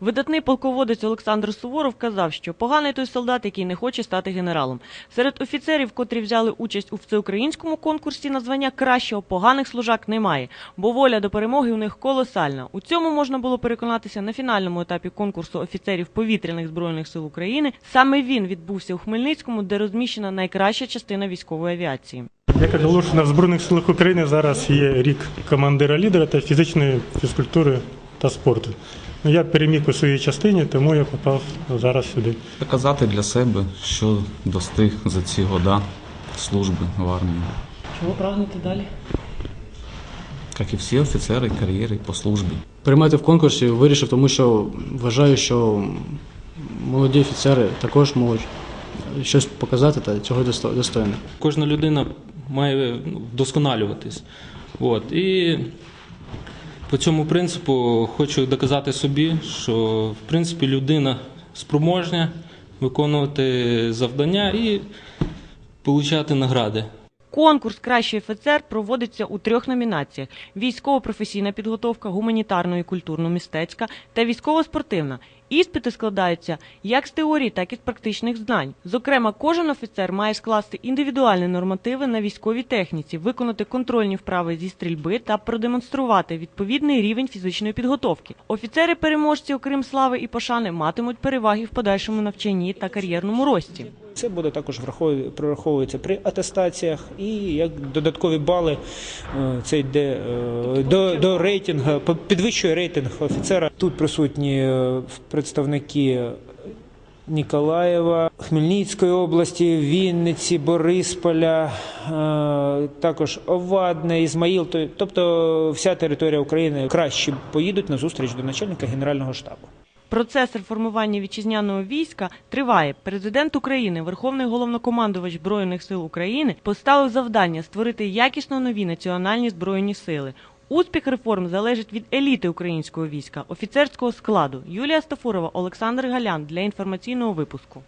Видатний полководець Олександр Суворов казав, що поганий той солдат, який не хоче стати генералом. Серед офіцерів, котрі взяли участь у всеукраїнському конкурсі на звання кращого, поганих служак немає, бо воля до перемоги у них колосальна. У цьому можна було переконатися на фінальному етапі конкурсу офіцерів повітряних збройних сил України. Саме він відбувся у Хмельницькому, де розміщена найкраща частина військової авіації. Як що в Збройних силах України зараз є рік командира-лідера та фізичної фізкультури та спорту. Ну, я переміг у своїй частині, тому я попав зараз сюди. Доказати для себе, що достиг за ці года служби в армії. Чого прагнете далі? Як і всі офіцери кар'єри по службі. Приймати в конкурсі вирішив, тому що вважаю, що молоді офіцери також можуть щось показати та цього досто- достойні. Кожна людина має ну, вдосконалюватись. От. І по цьому принципу хочу доказати собі, що в принципі людина спроможня виконувати завдання і отримати награди. Конкурс Кращий офіцер проводиться у трьох номінаціях: військово-професійна підготовка, гуманітарно і культурно-мистецька та військово-спортивна. Іспити складаються як з теорії, так і з практичних знань. Зокрема, кожен офіцер має скласти індивідуальні нормативи на військовій техніці, виконати контрольні вправи зі стрільби та продемонструвати відповідний рівень фізичної підготовки. Офіцери-переможці, окрім слави і пошани, матимуть переваги в подальшому навчанні та кар'єрному рості. Це буде також прораховується при атестаціях і як додаткові бали е, це йде е, до, до рейтингу, підвищує рейтинг офіцера. Тут присутні е, представники Ніколаєва, Хмельницької області, Вінниці, Борисполя, також Овадне, Ізмаїл. Тобто вся територія України краще поїдуть на зустріч до начальника Генерального штабу. Процес реформування вітчизняного війська триває. Президент України, Верховний головнокомандувач Збройних сил України, поставив завдання створити якісно нові національні збройні сили. Успіх реформ залежить від еліти українського війська, офіцерського складу. Юлія Стафурова, Олександр Галян для інформаційного випуску.